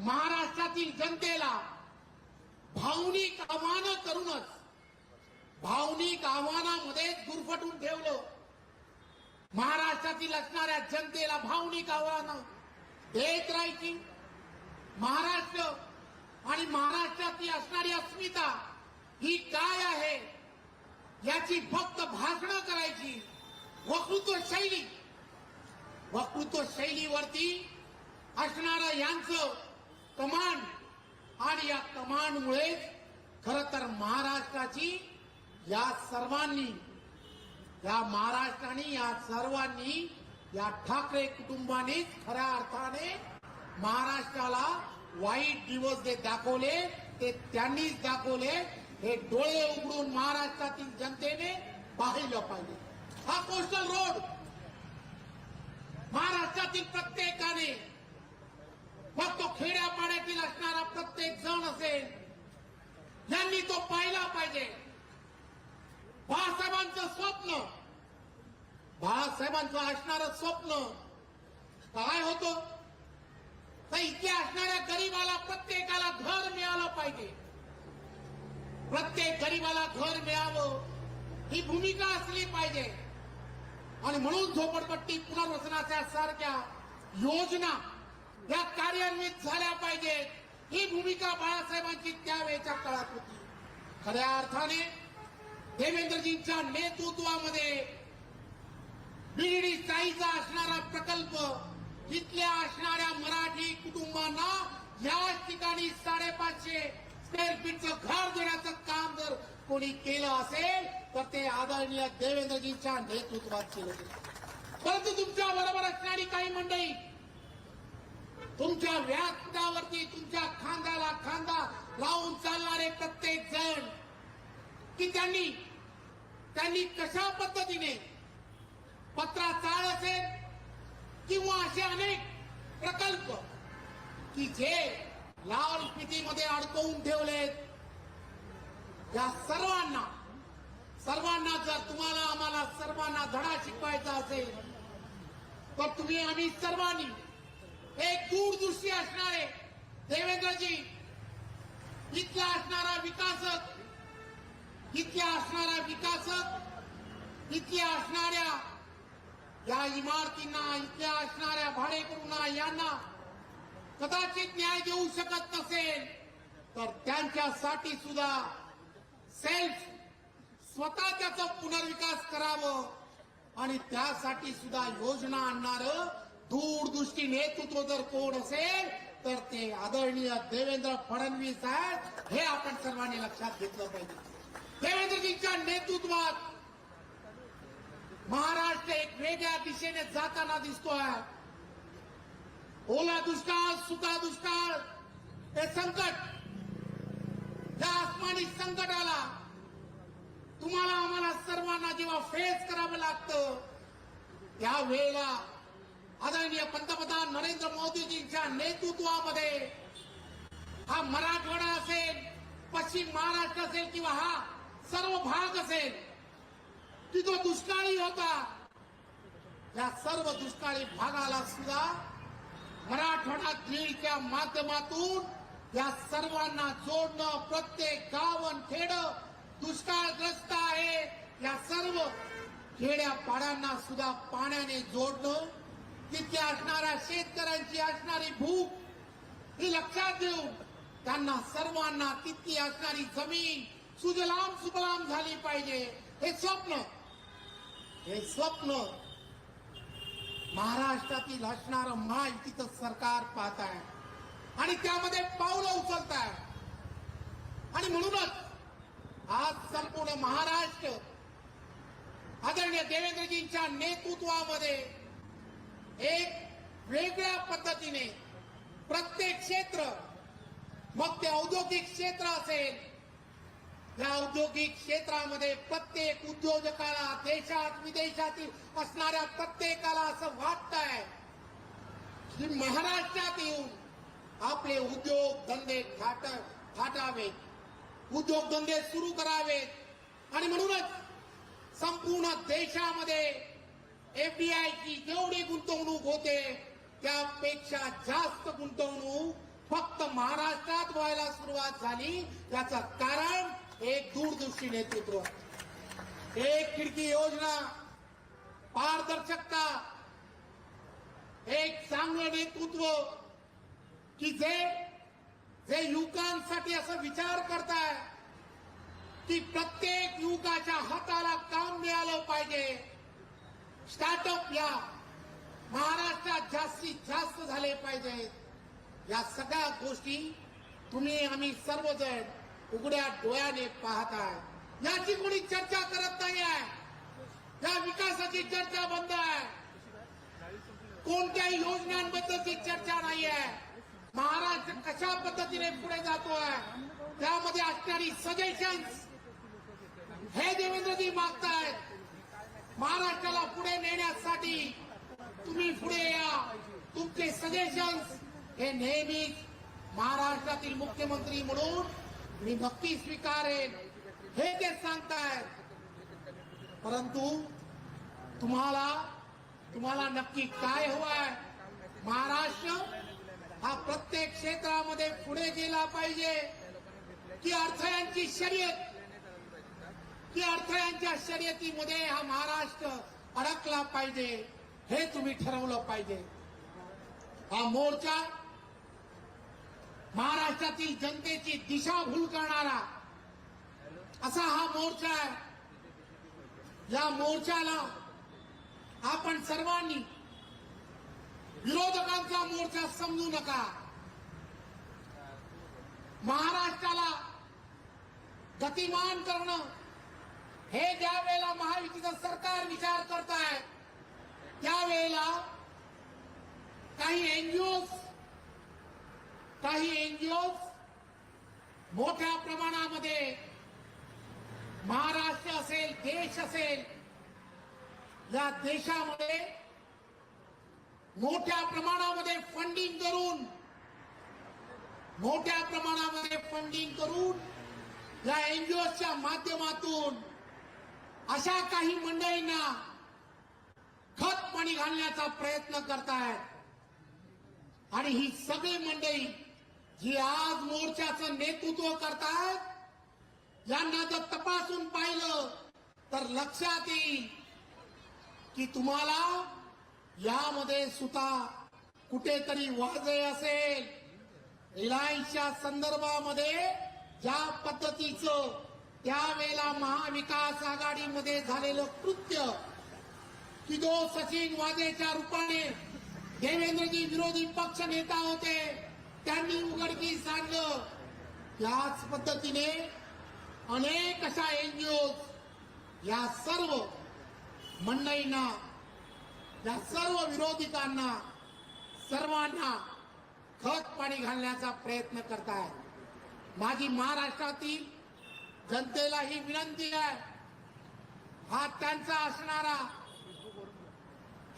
महाराष्ट्रातील जनतेला भावनिक आव्हानं करूनच भावनिक आव्हानामध्येच गुरफटून ठेवलं. महाराष्ट्रातील असणाऱ्या जनतेला भावनिक आव्हानं देत राहायची. महाराष्ट्र आणि महाराष्ट्रातली असणारी अस्मिता ही काय आहे याची फक्त भाषणं करायची. वक्तृत्व शैली वक्तृत्व शैलीवरती असणारं यांचं कमांड आणि या कमांडमुळेच खर तर महाराष्ट्राची या सर्वांनी या महाराष्ट्राने या सर्वांनी या ठाकरे कुटुंबानेच खऱ्या अर्थाने महाराष्ट्राला वाईट दिवस जे दाखवले ते त्यांनीच दाखवले. हे डोळे उघडून महाराष्ट्रातील जनतेने पाहिलं पाहिजे. हा कोस्टल रोड महाराष्ट्रातील प्रत्येकाने मग तो खेड्यापाड्यातील असणारा प्रत्येक जण असेल यांनी तो पाहिला पाहिजे. बाळासाहेबांचं स्वप्न बाळासाहेबांचं असणारं स्वप्न काय होतं? तर इथे असणाऱ्या गरीबाला प्रत्येकाला घर मिळालं पाहिजे. प्रत्येक गरीबाला घर मिळावं ही भूमिका असली पाहिजे. आणि म्हणून झोपडपट्टी पुनर्वसनाच्या सारख्या योजना या कार्यान्वित झाल्या पाहिजेत. ही भूमिका बाळासाहेबांची त्यावेळेच्या काळात होती. खऱ्या अर्थाने देवेंद्रजींच्या नेतृत्वामध्ये बिर्डी चाईचा असणारा प्रकल्प इथल्या असणाऱ्या मराठी कुटुंबांना याच ठिकाणी साडेपाचशे स्क्वेअर फीटचं घर देण्याचं काम जर कोणी केलं असेल तर ते आदरणीय देवेंद्रजींच्या नेतृत्वात केलं परंतु तुमच्या बरोबर असणारी काही मंडळी तुमच्या व्यासपीठावरती तुमच्या खांद्याला खांदा लावून चालणारे प्रत्येक जण की त्यांनी त्यांनी कशा पद्धतीने पत्रा चाळ असेल किंवा असे अनेक प्रकल्प की जे लाल स्थितीमध्ये अडकवून ठेवलेत. या सर्वांना सर्वांना जर तुम्हाला आम्हाला सर्वांना धडा शिकवायचा असेल तर तुम्ही आम्ही सर्वांनी एक दूरदृष्टी असणारे देवेंद्रजी इथला असणारा विकासक इथल्या असणारा विकासक इथल्या असणाऱ्या या इमारतींना इथल्या असणाऱ्या भाडेकरूंना यांना कदाचित न्याय देऊ शकत नसेल तर त्यांच्यासाठी सुद्धा सेल्फ स्वतः त्याचा पुनर्विकास करावं आणि त्यासाठी सुद्धा योजना आणणार दूरदृष्टी नेतृत्व जर कोण असेल तर ते आदरणीय देवेंद्र फडणवीस आहेत हे आपण सर्वांनी लक्षात घेतलं पाहिजे. देवेंद्रजींच्या नेतृत्वात महाराष्ट्र एक वेगळ्या दिशेने जाताना दिसतोय. ओला दुष्काळ सुका दुष्काळ हे संकट. या आसमानी संकटाला तुम्हाला आम्हाला सर्वांना जेव्हा फेस करावं लागतं त्यावेळेला आदरणीय पंतप्रधान नरेंद्र मोदीजींच्या नेतृत्वामध्ये हा मराठवाडा असेल पश्चिम महाराष्ट्र असेल किंवा हा सर्व भाग असेल की तो दुष्काळी होता. या सर्व दुष्काळी भागाला सुद्धा मराठवाडा ग्रीडच्या माध्यमातून या सर्वांना जोडणं प्रत्येक गावन खेड दुष्काळग्रस्त आहे. या सर्व खेड्या पाड्यांना सुद्धा पाण्याने जोडणं तिथे असणाऱ्या शेतकऱ्यांची असणारी भूक ही लक्षात देऊन त्यांना सर्वांना तितकी असणारी जमीन सुजलाम सुबलाम झाली पाहिजे. हे स्वप्न हे स्वप्न महाराष्ट्रातील असणार महायुतीचं सरकार पाहत आहे. आणि त्यामध्ये पावलं उचलत आहे आणि म्हणूनच आज संपूर्ण महाराष्ट्र आदरणीय देवेंद्रजींच्या नेतृत्वामध्ये एक वेगळ्या पद्धतीने प्रत्येक क्षेत्र मग ते औद्योगिक क्षेत्र असेल. या औद्योगिक क्षेत्रामध्ये प्रत्येक उद्योजकाला देशात विदेशातील असणाऱ्या प्रत्येकाला असं वाटत आहे की महाराष्ट्रात येऊन आपले उद्योग धंदे थाट थाटावेत उद्योगधंदे सुरू करावेत. आणि म्हणूनच संपूर्ण देशामध्ये एफडीआयची जेवढी गुंतवणूक होते त्यापेक्षा जास्त गुंतवणूक फक्त महाराष्ट्रात व्हायला सुरुवात झाली. त्याचं कारण एक दूरदृष्टी नेतृत्व. एक खिडकी योजना पारदर्शकता एक चांगलं नेतृत्व की जे जे युवकांसाठी असं विचार करताय की प्रत्येक युवकाच्या हाताला काम मिळालं पाहिजे. स्टार्टअप या महाराष्ट्रात जास्तीत जास्त झाले पाहिजेत या सगळ्या गोष्टी तुम्ही आम्ही सर्वजण उघड्या डोळ्याने पाहत आहे. याची कोणी चर्चा करत नाही आहे. या विकासाची चर्चा बंद आहे. कोणत्याही योजनांबद्दलची चर्चा नाही आहे. महाराष्ट्र कशा पद्धतीने पुढे जातोय? त्यामध्ये असणारी सजेशन्स हे देवेंद्रजी मागतायत. महाराष्ट्राला पुढे नेण्यासाठी तुम्ही पुढे या. तुमचे सजेशन्स हे नेहमीच महाराष्ट्रातील मुख्यमंत्री म्हणून मी नक्की स्वीकारेन. हे ते सांगतायत. परंतु तुम्हाला तुम्हाला नक्की काय हवंय? महाराष्ट्र हा प्रत्येक क्षेत्रामध्ये पुढे गेला पाहिजे. की अडथळ्यांची शर्यत की अडथळ्यांच्या शर्यतीमध्ये हा महाराष्ट्र अडकला पाहिजे हे तुम्ही ठरवलं पाहिजे. हा मोर्चा महाराष्ट्रातील जनतेची दिशाभूल करणारा असा हा मोर्चा आहे. या मोर्चाला आपण सर्वांनी विरोधकांचा मोर्चा समजू नका. महाराष्ट्राला गतिमान करणं हे ज्या वेळेला महायुतीचं सरकार विचार करताय त्यावेळेला काही एनजीओ काही एनजीओ मोठ्या प्रमाणामध्ये महाराष्ट्र असेल देश असेल या देशामध्ये मोठ्या प्रमाणामध्ये फंडिंग करून मोठ्या प्रमाणामध्ये फंडिंग करून या एनजीओच्या माध्यमातून अशा काही मंडळींना खत पाणी घालण्याचा प्रयत्न करतायत. आणि ही सगळी मंडळी जी आज मोर्चाचं नेतृत्व करतायत यांना जर तपासून पाहिलं तर लक्षात येईल की तुम्हाला यामध्ये सुद्धा कुठेतरी वाजय असेल. रिलायन्सच्या संदर्भामध्ये ज्या पद्धतीचं त्यावेळेला महाविकास आघाडीमध्ये झालेलं कृत्य की जो सचिन वाजेच्या रूपाने देवेंद्रजी विरोधी पक्ष नेता होते त्यांनी उघडकीस आणलं याच पद्धतीने अनेक अशा एनजीओ या सर्व मंडईना या सर्व विरोधिकांना सर्वांना खत पाणी घालण्याचा प्रयत्न करताय माझी महाराष्ट्रातील जनतेला ही विनंती आहे. हा त्यांचा असणारा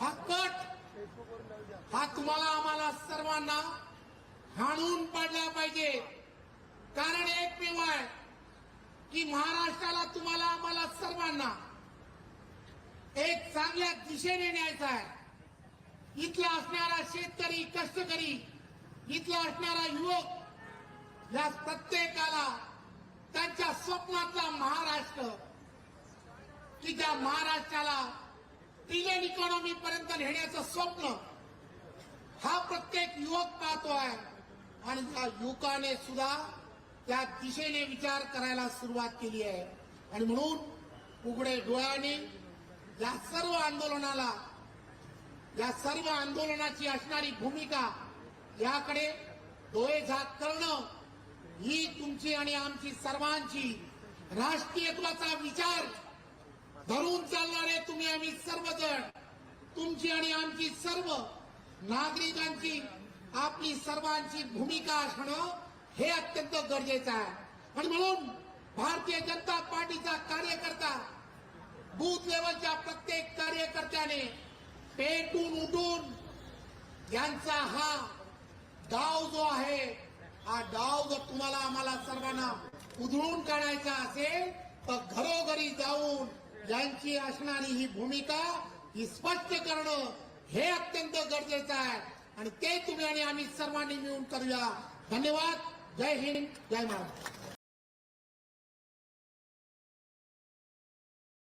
हा कट हा तुम्हाला आम्हाला सर्वांना हाणून पाडला पाहिजे. कारण एकमेव आहे की महाराष्ट्राला तुम्हाला आम्हाला सर्वांना एक चांगल्या दिशेने न्यायचा आहे. इथला असणारा शेतकरी कष्टकरी इथला असणारा युवक या प्रत्येकाला त्यांच्या स्वप्नातला महाराष्ट्र की ज्या महाराष्ट्राला ट्रिलियन इकॉनॉमी पर्यंत नेण्याचं स्वप्न हा प्रत्येक युवक पाहतो आहे. आणि त्या युवकाने सुद्धा त्या दिशेने विचार करायला सुरुवात केली आहे. आणि म्हणून उघडे डोळ्याने या सर्व आंदोलनाला या सर्व आंदोलनाची असणारी भूमिका याकडे डोळे झाक करणं ही तुमची आणि आमची सर्वांची राष्ट्रीयत्वाचा विचार धरून चालणारे तुम्ही आम्ही सर्वजण तुमची आणि आमची सर्व नागरिकांची आपली सर्वांची भूमिका असणं हे अत्यंत गरजेचं आहे. आणि म्हणून भारतीय जनता पार्टीचा कार्यकर्ता बूथ लेवलच्या प्रत्येक कार्यकर्त्याने पेटून उठून यांचा हा डाव जो आहे हा डाव जर तुम्हाला आम्हाला सर्वांना उधळून काढायचा असेल तर घरोघरी जाऊन यांची असणारी ही भूमिका ही स्पष्ट करणं हे अत्यंत गरजेचं आहे. आणि ते तुम्ही आणि आम्ही सर्वांनी मिळून करूया. धन्यवाद. जय हिंद. जय महाराष्ट्र.